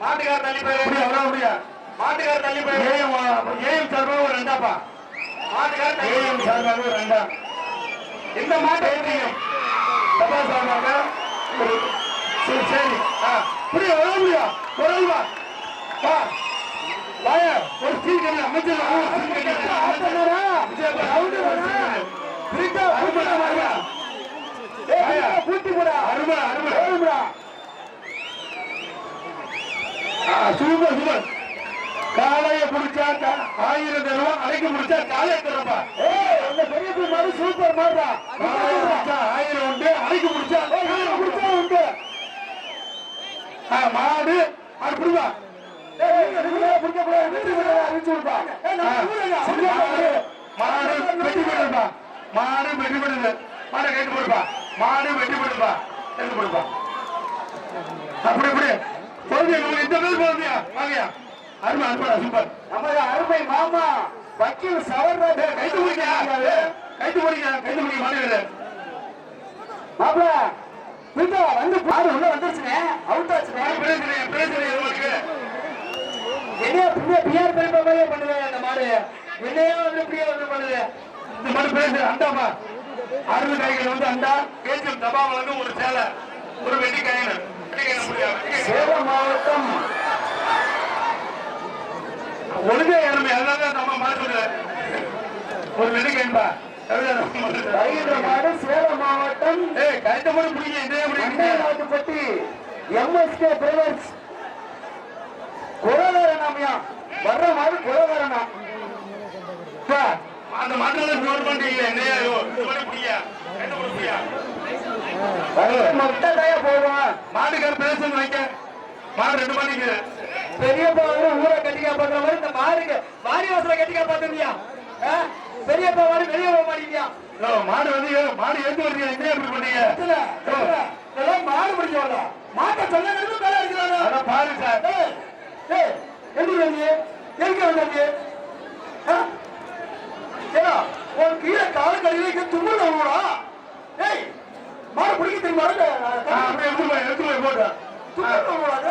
மாட்டுக்கார தள்ளி போயிரு. அவ்வளோ அப்படியா? மாட்டுக்கார தள்ளி போயிரு. ஏஎம் ஏஎம் சார்பாக ஒரு ரெண்டாப்பா? மாட்டுக்கார ஏஎம் சார்பாக ஒரு ரெண்டா? இந்த மாட்டை ஏற்றியும் தபா சார்பாக? சரி சரி புரியா வர முடியா வரல்வா வா. வாயா ஒரு சீல் கண்ணு அமைச்சர் அருமை அருமை. Super super. காளைய பிடிச்சா ஆயிரம் தருவா அலைக்கு பிடிச்சா காளைய தரப்பா அந்த பெரிய மாடு சூப்பர் மாடுடா காளைய பிடிச்சா ஆயிரம் உண்டு அலைக்கு பிடிச்சா பிடிச்சா உண்டு. மாடு அது பிடிவா மாடு வெட்டி போடுப்பா மாடு வெட்டி போடுது மாடை கேட்டு போடுப்பா மாடு வெட்டி போடுப்பா கேட்டு போடுப்பா அப்படி இப்படி. போதும் நம்ம இந்த பேர் போதுமியா வாங்கயா அருமை அருமைடா சூப்பர் நமது அருமை மாமா. வக்கீல் சவர்ராஜ் கைத்து பிடிக்க கைத்து பிடிக்க கைத்து பிடிக்க மாட்டேங்குது மாப்பிள பிரிட்டா வந்து பாரு உள்ள வந்துருச்சுனே அவுட் ஆச்சுனே பிரச்சனை பிரச்சனை உங்களுக்கு என்னைய பின்ன பிஆர் பெருமை மாதிரியே பண்ணுது அந்த மாடு. என்னைய வந்து இப்படியே வந்து பண்ணுது? இந்த அண்டாப்பா அருள் கைகள் வந்து அண்டா கேஜிஎம் தபாவில் வந்து ஒரு சேலை ஒரு வெட்டி முடியாது சேலம் மாவட்டம். ஒழுங்கா ஏறுமே அதனால நம்ம மாற்றுல ஒரு தைரிய மாடு சேலம் மாவட்டம். கழுத்த இதே பிடிங்க அண்டைநாட்டுப்பட்டி எம்எஸ்கே பிரதர்ஸ். குலகாரனாமியா வர்ற மாடு குலகாரனா அந்த மண்டல நோட் பண்றீங்க என்னையா மொத்தத்தையா போடுவான் மாட்டுக்கார பேசுன்னு வைக்க மாடு ரெண்டு மணிக்கு பெரியப்பா வந்து ஊரை கட்டிக்கா பண்ற மாதிரி இந்த மாடுக்கு வாரி வாசல கட்டிக்கா பாத்துருந்தியா பெரியப்பா மாடு வெளியே போக மாட்டீங்க மாடு வந்து மாடு என்ன இப்படி பண்ணீங்க இதெல்லாம் மாடு வரல. மாட்டை சொல்ல மேல இருக்கிறாங்க அதான் பாரு சார். ஏய், ஏய், எப்படி வந்தீங்க? எங்க வந்தீங்க? அப்படியே எடுத்து போய் எடுத்து போய் போட்டு. தும்மல்